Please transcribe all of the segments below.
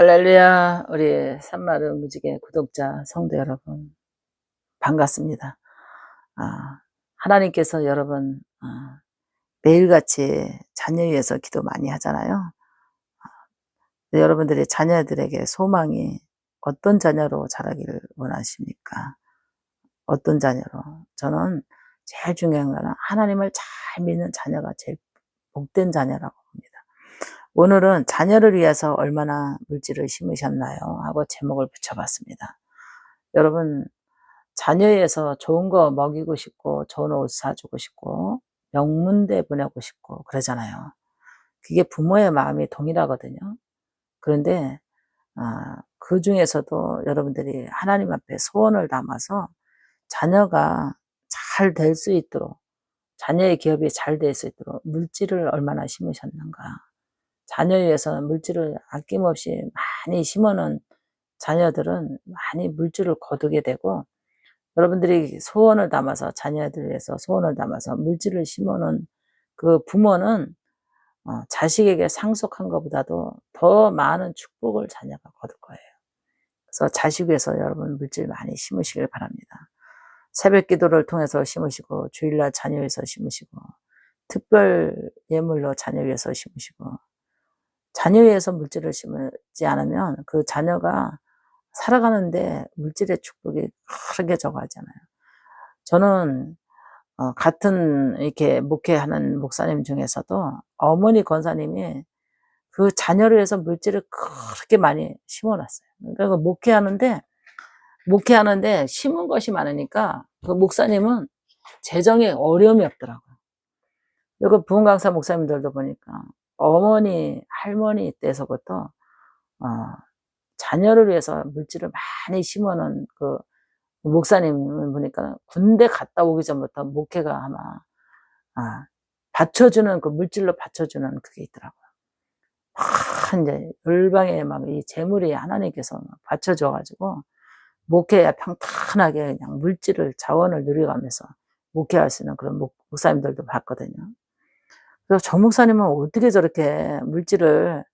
할렐루야, 우리 산마르 무지개 구독자 성도 여러분, 반갑습니다. 아, 하나님께서 여러분, 아, 매일같이 자녀 위해서 기도 많이 하잖아요. 아, 여러분들이 자녀들에게 소망이 어떤 자녀로 자라기를 원하십니까? 어떤 자녀로? 저는 제일 중요한 거는 하나님을 잘 믿는 자녀가 제일 복된 자녀라고 봅니다. 오늘은 자녀를 위해서 얼마나 물질을 심으셨나요? 하고 제목을 붙여봤습니다. 여러분, 자녀에서 좋은 거 먹이고 싶고, 좋은 옷 사주고 싶고, 명문대 보내고 싶고, 그러잖아요. 그게 부모의 마음이 동일하거든요. 그런데, 아, 그 중에서도 여러분들이 하나님 앞에 소원을 담아서 자녀가 잘 될 수 있도록, 자녀의 기업이 잘 될 수 있도록 물질을 얼마나 심으셨는가. 자녀에 위해서는 물질을 아낌없이 많이 심어놓은 자녀들은 많이 물질을 거두게 되고 여러분들이 소원을 담아서 자녀들 위해서 소원을 담아서 물질을 심어놓은 그 부모는 어, 자식에게 상속한 것보다도 더 많은 축복을 자녀가 거둘 거예요. 그래서 자식 위해서 여러분 물질 많이 심으시길 바랍니다. 새벽 기도를 통해서 심으시고 주일날 자녀 위해서 심으시고 특별 예물로 자녀 위해서 심으시고 자녀 위해서 물질을 심지 않으면 그 자녀가 살아가는데 물질의 축복이 크게 적어하잖아요. 저는 어, 같은 이렇게 목회하는 목사님 중에서도 어머니 권사님이 그 자녀를 위해서 물질을 그렇게 많이 심어놨어요. 그러니까 그 목회하는데 목회하는데 심은 것이 많으니까 그 목사님은 재정에 어려움이 없더라고요. 그리고 부흥강사 목사님들도 보니까 어머니, 할머니 때서부터 어, 자녀를 위해서 물질을 많이 심어놓은 그 목사님 보니까 군대 갔다 오기 전부터 목회가 아마 아, 받쳐주는 그 물질로 받쳐주는 그게 있더라고요. 아, 이제 열방에 막 이 재물이 하나님께서 받쳐줘가지고 목회야 평탄하게 그냥 물질을 자원을 누려가면서 목회할 수 있는 그런 목, 목사님들도 봤거든요. 그래서 저 목사님은 어떻게 저렇게 물질을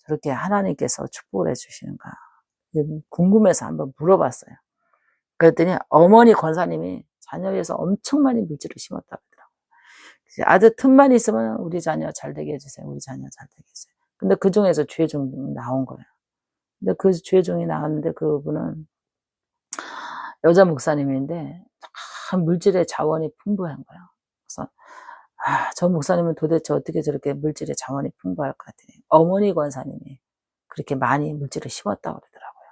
저렇게 하나님께서 축복을 해주시는가 궁금해서 한번 물어봤어요. 그랬더니 어머니 권사님이 자녀 위해서 엄청 많이 물질을 심었다고 하더라고요. 아주 틈만 있으면 우리 자녀 잘 되게 해주세요. 우리 자녀 잘 되게 해주세요. 근데 그 중에서 주의종이 나온 거예요. 근데 그 주의종이 나왔는데 그분은 여자 목사님인데 참 물질의 자원이 풍부한 거예요. 그래서 아, 저 목사님은 도대체 어떻게 저렇게 물질의 자원이 풍부할 것 같으니 어머니 권사님이 그렇게 많이 물질을 심었다고 그러더라고요.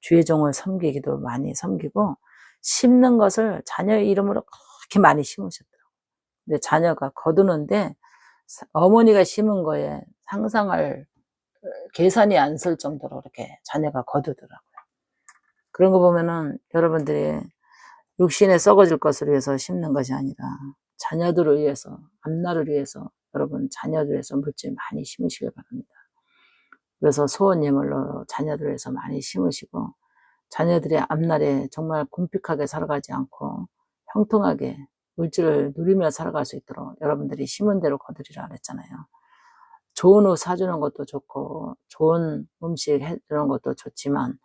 주의 종을 섬기기도 많이 섬기고 심는 것을 자녀의 이름으로 그렇게 많이 심으셨더라고요. 근데 자녀가 거두는데 어머니가 심은 거에 상상할 계산이 안 쓸 정도로 이렇게 자녀가 거두더라고요. 그런 거 보면은 여러분들이 육신에 썩어질 것을 위해서 심는 것이 아니라 자녀들을 위해서, 앞날을 위해서 여러분 자녀들 위해서 물질 많이 심으시길 바랍니다. 그래서 소원 예물로 자녀들 위해서 많이 심으시고 자녀들의 앞날에 정말 궁핍하게 살아가지 않고 형통하게 물질을 누리며 살아갈 수 있도록 여러분들이 심은 대로 거두리라 그랬잖아요. 좋은 옷 사주는 것도 좋고 좋은 음식 해주는 것도 좋지만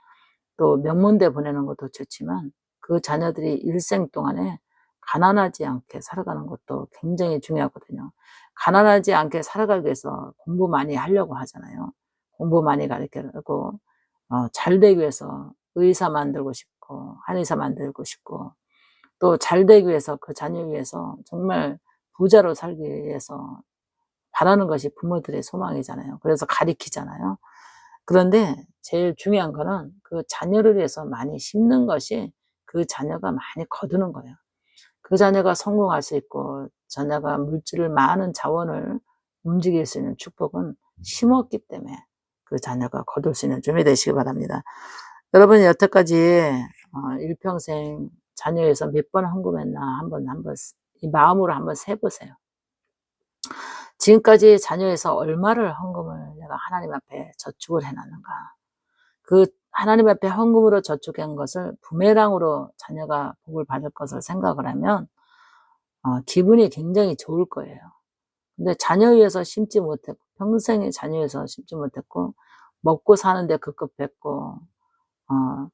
또 명문대 보내는 것도 좋지만 그 자녀들이 일생 동안에 가난하지 않게 살아가는 것도 굉장히 중요하거든요. 가난하지 않게 살아가기 위해서 공부 많이 하려고 하잖아요. 공부 많이 가르치고 어, 잘 되기 위해서 의사 만들고 싶고 한의사 만들고 싶고 또 잘 되기 위해서 그 자녀 위해서 정말 부자로 살기 위해서 바라는 것이 부모들의 소망이잖아요. 그래서 가리키잖아요. 그런데 제일 중요한 거는 그 자녀를 위해서 많이 심는 것이 그 자녀가 많이 거두는 거예요. 그 자녀가 성공할 수 있고 자녀가 물질을 많은 자원을 움직일 수 있는 축복은 심었기 때문에 그 자녀가 거둘 수 있는 준비 되시기 바랍니다. 여러분이 여태까지 어, 일평생 자녀에서 몇 번 헌금했나 한번 한번 이 마음으로 한번 세보세요. 지금까지 자녀에서 얼마를 헌금을 내가 하나님 앞에 저축을 해놨는가. 그 하나님 앞에 헌금으로 저축한 것을 부메랑으로 자녀가 복을 받을 것을 생각을 하면 어, 기분이 굉장히 좋을 거예요. 근데 자녀 위해서 심지 못했고 평생에 자녀 위해서 심지 못했고 먹고 사는데 급급했고, 어,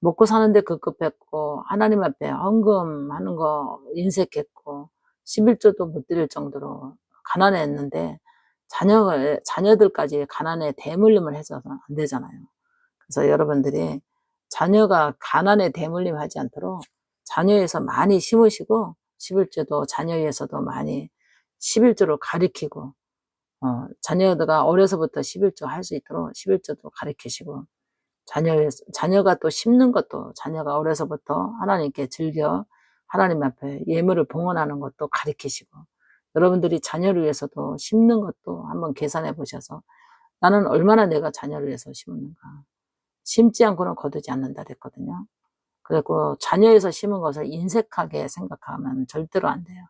먹고 사는데 급급했고, 하나님 앞에 헌금하는 거 인색했고, 11조도 못 드릴 정도로 가난했는데, 자녀, 자녀들까지 가난에 대물림을 해서는 안 되잖아요. 그래서 여러분들이 자녀가 가난에 대물림 하지 않도록 자녀에서 많이 심으시고, 11조도 자녀에서도 많이 11조를 가리키고, 어, 자녀가 어려서부터 11조 할 수 있도록 11조도 가리키시고, 자녀, 자녀가 또 심는 것도 자녀가 어려서부터 하나님께 즐겨 하나님 앞에 예물을 봉헌하는 것도 가리키시고, 여러분들이 자녀를 위해서도 심는 것도 한번 계산해 보셔서 나는 얼마나 내가 자녀를 위해서 심었는가. 심지 않고는 거두지 않는다 그랬거든요. 그리고 자녀에서 심은 것을 인색하게 생각하면 절대로 안 돼요.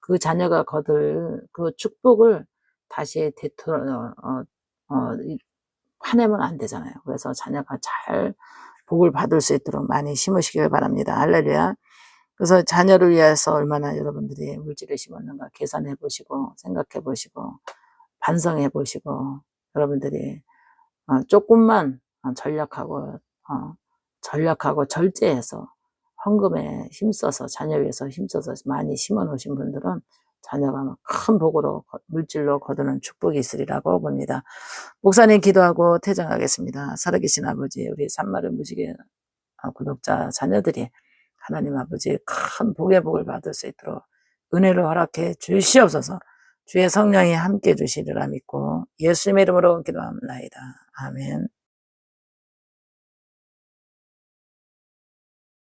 그 자녀가 거둘 그 축복을 다시 되돌아, 어, 어, 이- 화내면 안 되잖아요. 그래서 자녀가 잘 복을 받을 수 있도록 많이 심으시길 바랍니다. 할렐루야. 그래서 자녀를 위해서 얼마나 여러분들이 물질을 심었는가 계산해 보시고 생각해 보시고 반성해 보시고 여러분들이 어, 조금만 어, 전략하고 어, 전략하고 절제해서 헌금에 힘써서 자녀 위해서 힘써서 많이 심어 놓으신 분들은 자녀가 큰 복으로 거- 물질로 거두는 축복이 있으리라고 봅니다. 목사님 기도하고 퇴장하겠습니다. 살아계신 아버지 우리 산마른 무지개 어, 구독자 자녀들이 하나님 아버지 큰 복의 복을 받을 수 있도록 은혜를 허락해 주시옵소서 주의 성령이 함께 해주시리라 믿고 예수님의 이름으로 기도합니다. 아멘.